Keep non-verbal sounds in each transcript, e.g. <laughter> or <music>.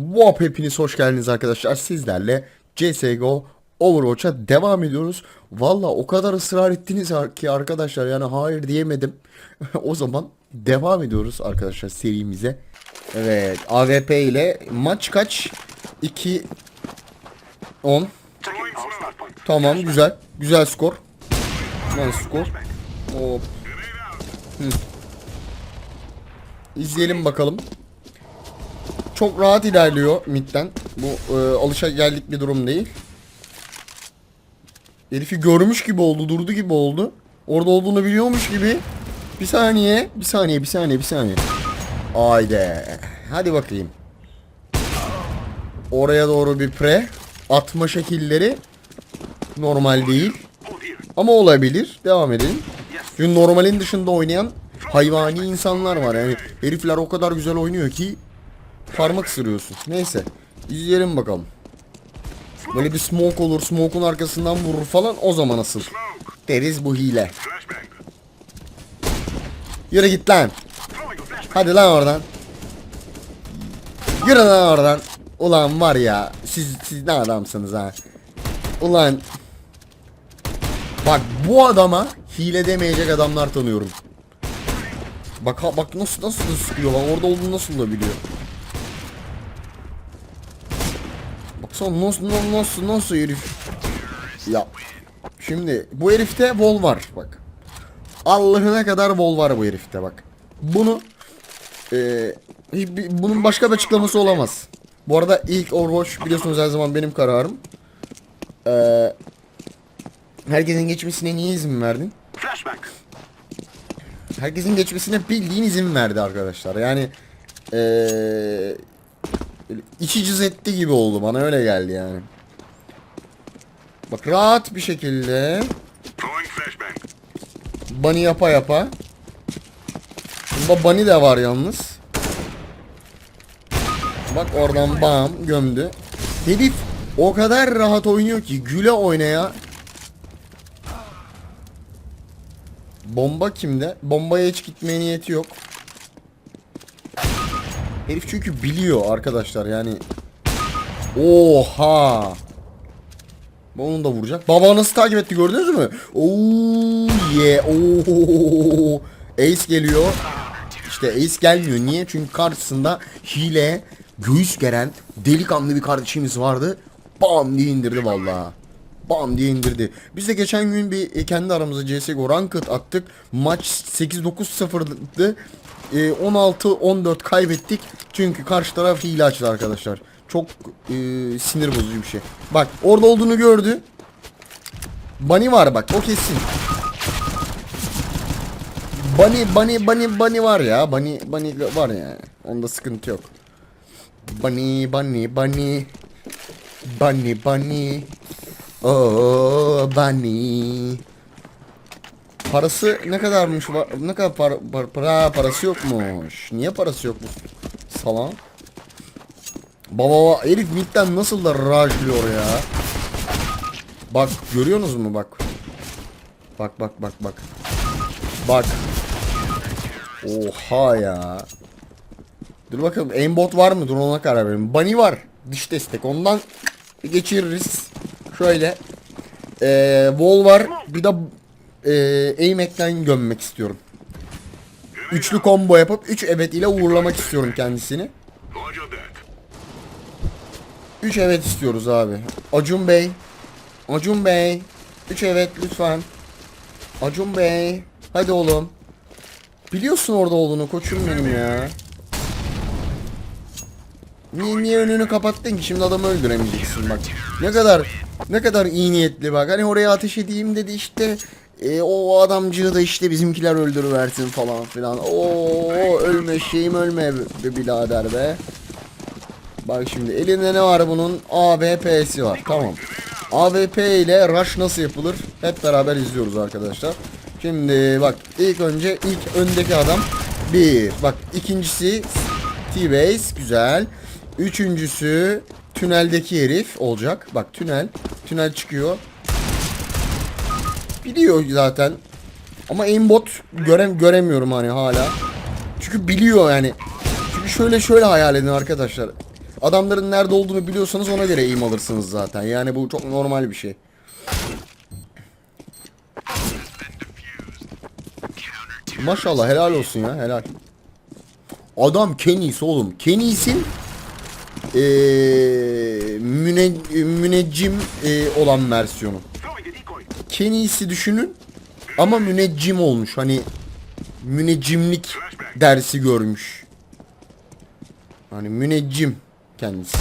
Wap hepiniz hoş geldiniz arkadaşlar. Sizlerle CSGO Overwatch'a devam ediyoruz. Valla o kadar ısrar ettiniz ki arkadaşlar yani hayır diyemedim. <laughs> o zaman devam ediyoruz arkadaşlar serimize. Evet AWP ile maç kaç? 2 10 Tamam güzel. Güzel skor. Nice skor. Hop. Hı. İzleyelim bakalım. Çok rahat ilerliyor midden. Bu e, alışa geldik bir durum değil. Herifi görmüş gibi oldu, durdu gibi oldu. Orada olduğunu biliyormuş gibi. Bir saniye, bir saniye, bir saniye, bir saniye. Haydi. Hadi bakayım. Oraya doğru bir pre. Atma şekilleri normal değil. Ama olabilir. Devam edelim. Çünkü normalin dışında oynayan hayvani insanlar var. Yani herifler o kadar güzel oynuyor ki parmak ısırıyorsun. Neyse. İzleyelim bakalım. Böyle bir smoke olur. Smoke'un arkasından vurur falan. O zaman asıl. Deriz bu hile. Yürü git lan. Hadi lan oradan. Yürü lan oradan. Ulan var ya. Siz, siz ne adamsınız ha. Ulan. Bak bu adama hile demeyecek adamlar tanıyorum. Bak bak nasıl nasıl sıkıyor lan. Orada olduğunu nasıl da biliyor. Baksana nasıl nasıl nasıl, nasıl herif. Ya. Şimdi bu herifte wall var bak. Allah'ına kadar wall var bu herifte bak. Bunu bir- bunun başka bir açıklaması olamaz. Bu arada ilk Overwatch biliyorsunuz her zaman benim kararım. Eee herkesin geçmesine niye izin verdin? Flashback. Herkesin geçmesine bildiğin izin verdi arkadaşlar. Yani eee böyle içi etti gibi oldu bana öyle geldi yani. Bak rahat bir şekilde bunny yapa yapa. Bunda bunny de var yalnız. Bak oradan bam gömdü. Herif o kadar rahat oynuyor ki güle oynaya. Bomba kimde? Bombaya hiç gitmeye niyeti yok. Herif çünkü biliyor arkadaşlar yani. Oha. Onu da vuracak. Baba nasıl takip etti gördünüz mü? Oo yeah. Oo. Ace geliyor. İşte Ace gelmiyor. Niye? Çünkü karşısında hile göğüs geren delikanlı bir kardeşimiz vardı. Bam diye indirdi vallahi. Bam diye indirdi. Biz de geçen gün bir kendi aramızda CSGO Ranked attık. Maç 8-9-0'dı. E, 16-14 kaybettik. Çünkü karşı taraf hile açtı arkadaşlar. Çok e, sinir bozucu bir şey. Bak orada olduğunu gördü. Bunny var bak o kesin. Bunny bunny bunny bunny var ya. Bunny bunny var ya. Onda sıkıntı yok. Bunny bunny bunny. Bunny bunny. Oh bunny. Parası ne kadarmış? Ne kadar para, para, para parası yokmuş. Niye parası yokmuş? Salam. Baba herif midden nasıl da rajlıyor ya. Bak görüyorsunuz mu bak. Bak bak bak bak. Bak. Oha ya. Dur bakalım aimbot var mı? Dur ona karar verelim. Bunny var. Dış destek. Ondan geçiririz. Şöyle. Ee, wall var. Bir de ee, aim ekran gömmek istiyorum. Üçlü combo yapıp 3 evet ile uğurlamak istiyorum kendisini. Roger that. 3 evet istiyoruz abi. Acun Bey. Acun Bey. 3 evet lütfen. Acun Bey. Hadi oğlum. Biliyorsun orada olduğunu koçum benim ya. Niye, niye önünü kapattın ki şimdi adamı öldüremeyeceksin bak. Ne kadar ne kadar iyi niyetli bak. Hani oraya ateş edeyim dedi işte. E, o adamcığı da işte bizimkiler öldürüversin falan filan. Oo ölme şeyim ölme be birader be. Bak şimdi elinde ne var bunun? AWP'si var. Tamam. AWP ile rush nasıl yapılır? Hep beraber izliyoruz arkadaşlar. Şimdi bak ilk önce ilk öndeki adam bir. Bak ikincisi T-base güzel. Üçüncüsü tüneldeki herif olacak. Bak tünel. Tünel çıkıyor. Biliyor zaten. Ama aimbot görem göremiyorum hani hala. Çünkü biliyor yani. Çünkü şöyle şöyle hayal edin arkadaşlar. Adamların nerede olduğunu biliyorsanız ona göre eğim alırsınız zaten. Yani bu çok normal bir şey. Maşallah helal olsun ya helal. Adam Kenis oğlum. Kenis'in eee müne, müneccim eee, olan versiyonu. Kenis'i düşünün ama müneccim olmuş. Hani müneccimlik dersi görmüş. Hani müneccim kendisi.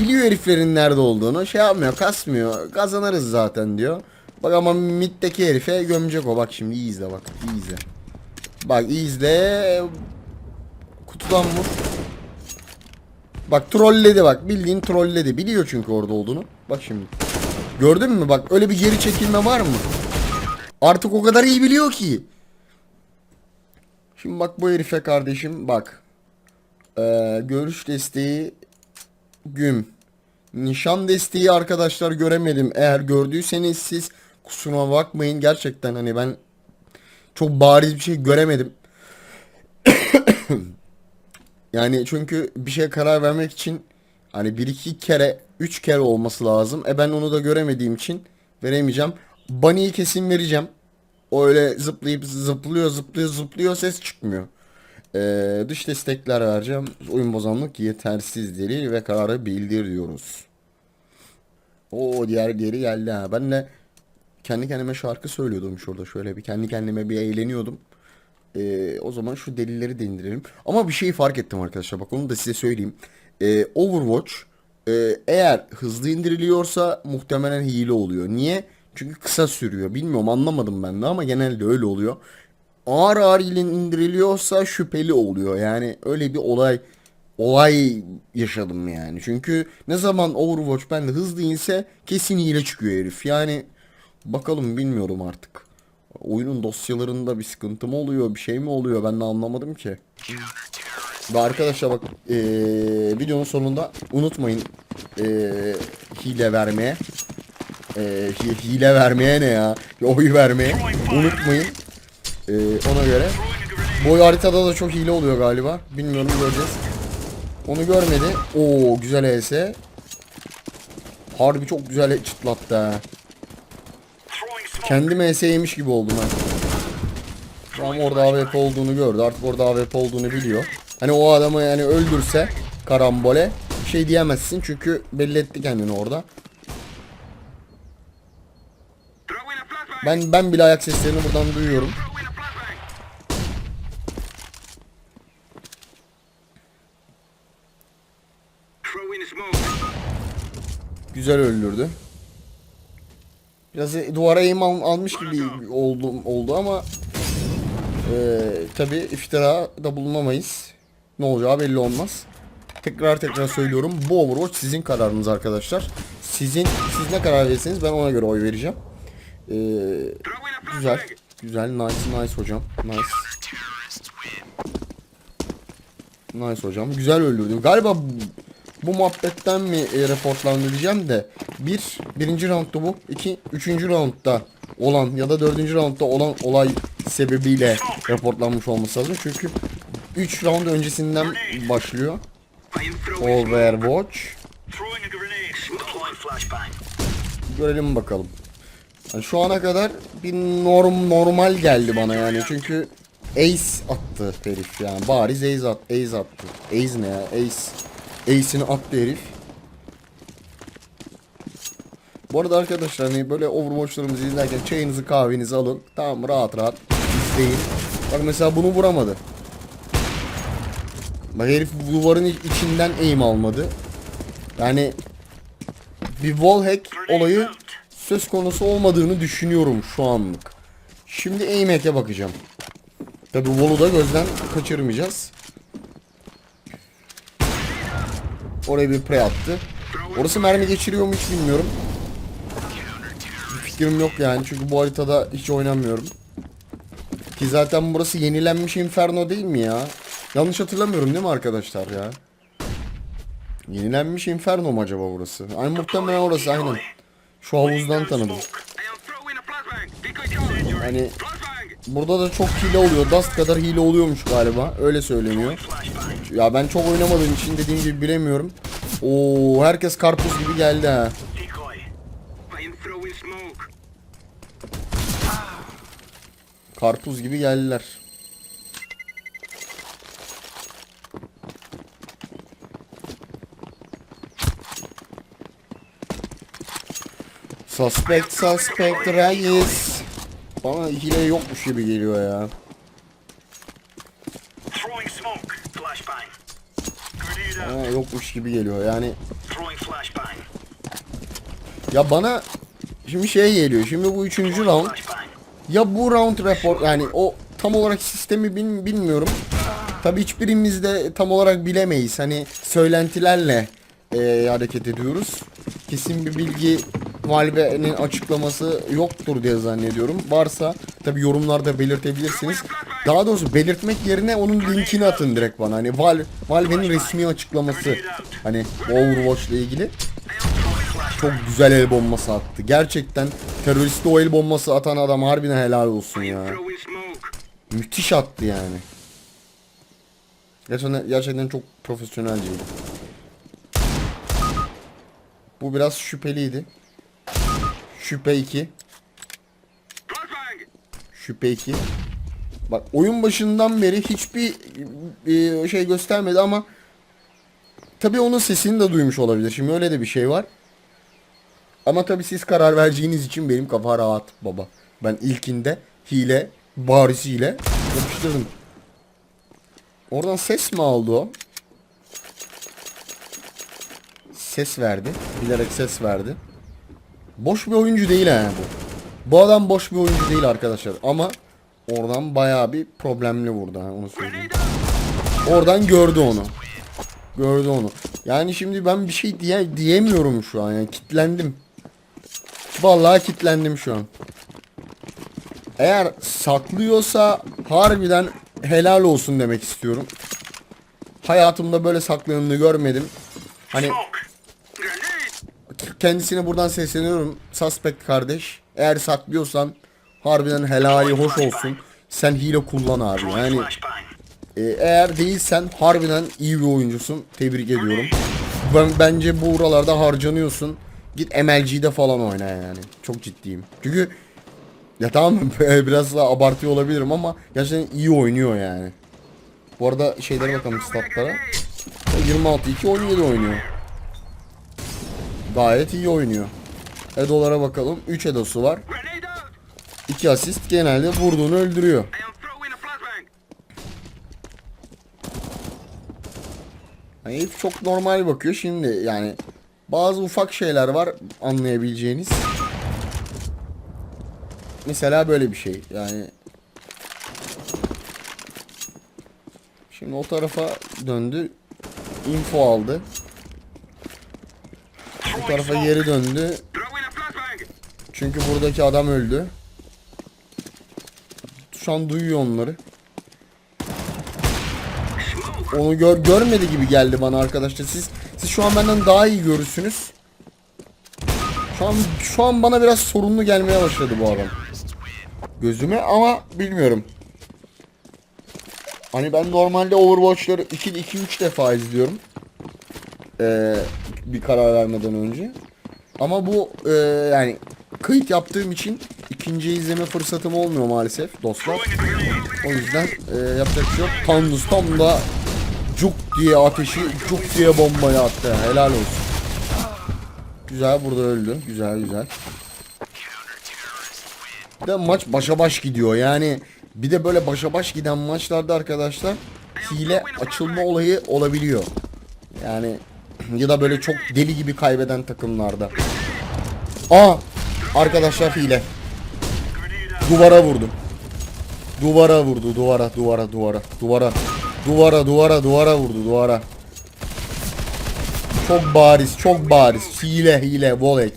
Biliyor heriflerin nerede olduğunu. Şey yapmıyor, kasmıyor. Kazanırız zaten diyor. Bak ama middeki herife gömecek o. Bak şimdi iyi izle bak. iyi izle. Bak iyi izle. Kutudan vur. Bak trolledi bak. Bildiğin trolledi. Biliyor çünkü orada olduğunu. Bak şimdi. Gördün mü bak öyle bir geri çekilme var mı? Artık o kadar iyi biliyor ki. Şimdi bak bu herife kardeşim bak. Ee, görüş desteği güm. Nişan desteği arkadaşlar göremedim. Eğer gördüyseniz siz kusuruma bakmayın. Gerçekten hani ben çok bariz bir şey göremedim. <coughs> yani çünkü bir şeye karar vermek için hani bir iki kere üç kere olması lazım. E ben onu da göremediğim için veremeyeceğim. Bunny'yi kesin vereceğim. O öyle zıplayıp zıplıyor zıplıyor zıplıyor ses çıkmıyor. Ee, dış destekler vereceğim. Oyun bozanlık yetersizleri ve kararı bildir diyoruz. O diğer diğeri geldi ha. Ben de kendi kendime şarkı söylüyordum şurada şöyle bir kendi kendime bir eğleniyordum. Ee, o zaman şu delilleri de indirelim. Ama bir şeyi fark ettim arkadaşlar. Bak onu da size söyleyeyim. Ee, Overwatch e, eğer hızlı indiriliyorsa muhtemelen hile oluyor. Niye? Çünkü kısa sürüyor. Bilmiyorum anlamadım ben de ama genelde öyle oluyor. Ağır ağır ile indiriliyorsa şüpheli oluyor. Yani öyle bir olay olay yaşadım yani. Çünkü ne zaman Overwatch bende hızlı inse kesin hile çıkıyor herif. Yani bakalım bilmiyorum artık. Oyunun dosyalarında bir sıkıntı mı oluyor, bir şey mi oluyor ben de anlamadım ki. Ve arkadaşlar bak eee, videonun sonunda unutmayın eee, hile vermeye. Hi- hile vermeye ne ya? Oy vermeye unutmayın. Eee, ona göre. Boy haritada da çok hile oluyor galiba. Bilmiyorum göreceğiz. Onu görmedi. Oo güzel ES. Harbi çok güzel çıtlattı ha. Kendim ES yemiş gibi oldum ha. Tam orada AWP olduğunu gördü. Artık orada AWP olduğunu biliyor. Hani o adamı yani öldürse karambole şey diyemezsin çünkü belli etti kendini orada. Ben ben bile ayak seslerini buradan duyuyorum. Güzel öldürdü. Biraz e, duvara eğim al- almış gibi oldu, oldu ama tabi iftira da bulunamayız. Ne olacağı belli olmaz. Tekrar tekrar söylüyorum. Bu Overwatch sizin kararınız arkadaşlar. Sizin siz ne karar verirseniz ben ona göre oy vereceğim. Ee, güzel. Güzel. Nice nice hocam. Nice. Nice hocam. Güzel öldürdüm. Galiba bu, muhabbetten mi e, reportlandı de bir birinci roundda bu. iki üçüncü roundda olan ya da dördüncü roundda olan olay sebebiyle reportlanmış olması lazım. Çünkü 3 round öncesinden başlıyor. Overwatch. Görelim bakalım. Yani şu ana kadar bir norm normal geldi bana yani çünkü Ace attı herif yani bariz Ace, at, Ace attı. Ace ne ya? Ace. Ace'ini attı herif. Bu arada arkadaşlar hani böyle Overwatch'larımızı izlerken çayınızı kahvenizi alın. Tamam rahat rahat izleyin. Bak mesela bunu vuramadı. Bak herif duvarın içinden aim almadı. Yani bir wallhack olayı söz konusu olmadığını düşünüyorum şu anlık. Şimdi aim hack'e bakacağım. Tabi wall'u da gözden kaçırmayacağız. Oraya bir pre attı. Orası mermi geçiriyor mu hiç bilmiyorum. Bir fikrim yok yani çünkü bu haritada hiç oynamıyorum. Ki zaten burası yenilenmiş Inferno değil mi ya? Yanlış hatırlamıyorum değil mi arkadaşlar ya? Yenilenmiş Inferno mu acaba burası? Ay muhtemelen orası aynen. Şu havuzdan tanıdım. Hani. Burada da çok hile oluyor. Dust kadar hile oluyormuş galiba. Öyle söyleniyor. Ya ben çok oynamadığım için dediğim gibi bilemiyorum. Oo herkes karpuz gibi geldi ha. Karpuz gibi geldiler. Suspect, suspect, reis. Bana hile yokmuş gibi geliyor ya. Bana yokmuş gibi geliyor yani. Ya bana şimdi şey geliyor. Şimdi bu üçüncü round. Ya bu round report yani o tam olarak sistemi bil- bilmiyorum. Tabi hiçbirimiz de tam olarak bilemeyiz. Hani söylentilerle e, hareket ediyoruz. Kesin bir bilgi Valve'nin açıklaması yoktur diye zannediyorum. Varsa tabi yorumlarda belirtebilirsiniz. Daha doğrusu belirtmek yerine onun linkini atın direkt bana. Hani Val Valve'nin resmi açıklaması. Hani Overwatch ile ilgili çok güzel el bombası attı. Gerçekten teröriste o el bombası atan adam harbiden helal olsun ya. Müthiş attı yani. Gerçekten, gerçekten çok profesyonelceydi. Bu biraz şüpheliydi. Şüphe 2. Flashbang. Şüphe 2. Bak oyun başından beri hiçbir e, şey göstermedi ama tabi onun sesini de duymuş olabilir. Şimdi öyle de bir şey var. Ama tabi siz karar vereceğiniz için benim kafa rahat baba. Ben ilkinde hile barisiyle yapıştırdım. Oradan ses mi aldı o? Ses verdi. Bilerek ses verdi. Boş bir oyuncu değil yani bu. Bu adam boş bir oyuncu değil arkadaşlar. Ama oradan bayağı bir problemli vurdu ha onu söyleyeyim. Oradan gördü onu. Gördü onu. Yani şimdi ben bir şey diye diyemiyorum şu an yani kitlendim. Vallahi kitlendim şu an. Eğer saklıyorsa harbiden helal olsun demek istiyorum. Hayatımda böyle saklayanını görmedim. Hani. Kendisine buradan sesleniyorum. Suspect kardeş. Eğer saklıyorsan harbiden helali hoş olsun. Sen hile kullan abi. Yani e, eğer değilsen harbiden iyi bir oyuncusun. Tebrik ediyorum. Ben bence bu buralarda harcanıyorsun. Git MLG'de falan oyna yani. Çok ciddiyim. Çünkü ya tamam <laughs> biraz daha abartıyor olabilirim ama gerçekten iyi oynuyor yani. Bu arada şeylere bakalım statlara. 26-2 17 oynuyor. Gayet iyi oynuyor. Edo'lara bakalım. 3 Edo'su var. Grenade out. 2 asist genelde vurduğunu öldürüyor. I am throwing a flashbang. Hani herif çok normal bakıyor. Şimdi yani bazı ufak şeyler var anlayabileceğiniz. Mesela böyle bir şey. Yani Şimdi o tarafa döndü. Info aldı. Tarafa geri döndü. Çünkü buradaki adam öldü. Şu an duyuyor onları. Onu gör, görmedi gibi geldi bana arkadaşlar. Siz siz şu an benden daha iyi görürsünüz. Şu an şu an bana biraz sorunlu gelmeye başladı bu adam. Gözüme ama bilmiyorum. Hani ben normalde Overwatch'ları 2 2 3 defa izliyorum. Ee, bir karar vermeden önce. Ama bu e, yani kayıt yaptığım için ikinci izleme fırsatım olmuyor maalesef dostlar. O yüzden e, yapacak bir şey yok. Thanos tam da cuk diye ateşi cuk diye bombayı attı. Helal olsun. Güzel burada öldü. Güzel güzel. Bir de maç başa baş gidiyor. Yani bir de böyle başa baş giden maçlarda arkadaşlar hile açılma olayı olabiliyor. Yani ya da böyle çok deli gibi kaybeden takımlarda. Aa arkadaşlar hile. Duvara vurdu. Duvara vurdu. Duvara, duvara, duvara, duvara. Duvara, duvara, duvara vurdu. Duvara. Çok bariz, çok bariz. Hile, hile, volek.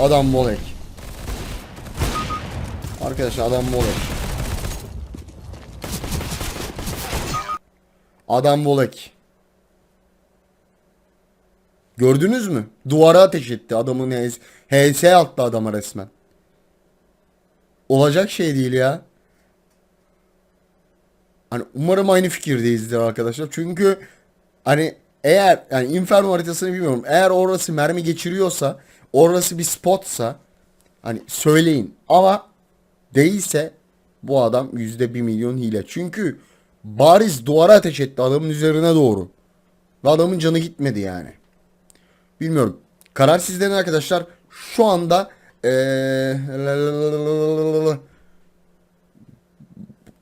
Adam volek. Arkadaşlar adam volek. Adam volek. Gördünüz mü? Duvara ateş etti. Adamın HS, HS attı adama resmen. Olacak şey değil ya. Hani umarım aynı fikirdeyizdir arkadaşlar. Çünkü hani eğer yani Inferno haritasını bilmiyorum. Eğer orası mermi geçiriyorsa, orası bir spotsa hani söyleyin. Ama değilse bu adam yüzde bir milyon hile. Çünkü bariz duvara ateş etti adamın üzerine doğru. Ve adamın canı gitmedi yani. Bilmiyorum. Karar sizden arkadaşlar. Şu anda eee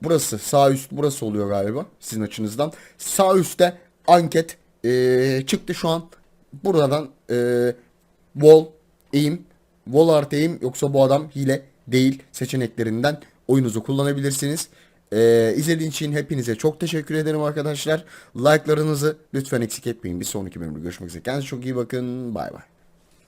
burası sağ üst burası oluyor galiba sizin açınızdan. Sağ üstte anket eee, çıktı şu an. Buradan eee wall aim wall artı aim yoksa bu adam hile değil seçeneklerinden oyunuzu kullanabilirsiniz. Eee izlediğiniz için hepinize çok teşekkür ederim arkadaşlar. Like'larınızı lütfen eksik etmeyin. Bir sonraki bölümde görüşmek üzere. Kendinize çok iyi bakın. Bay bay.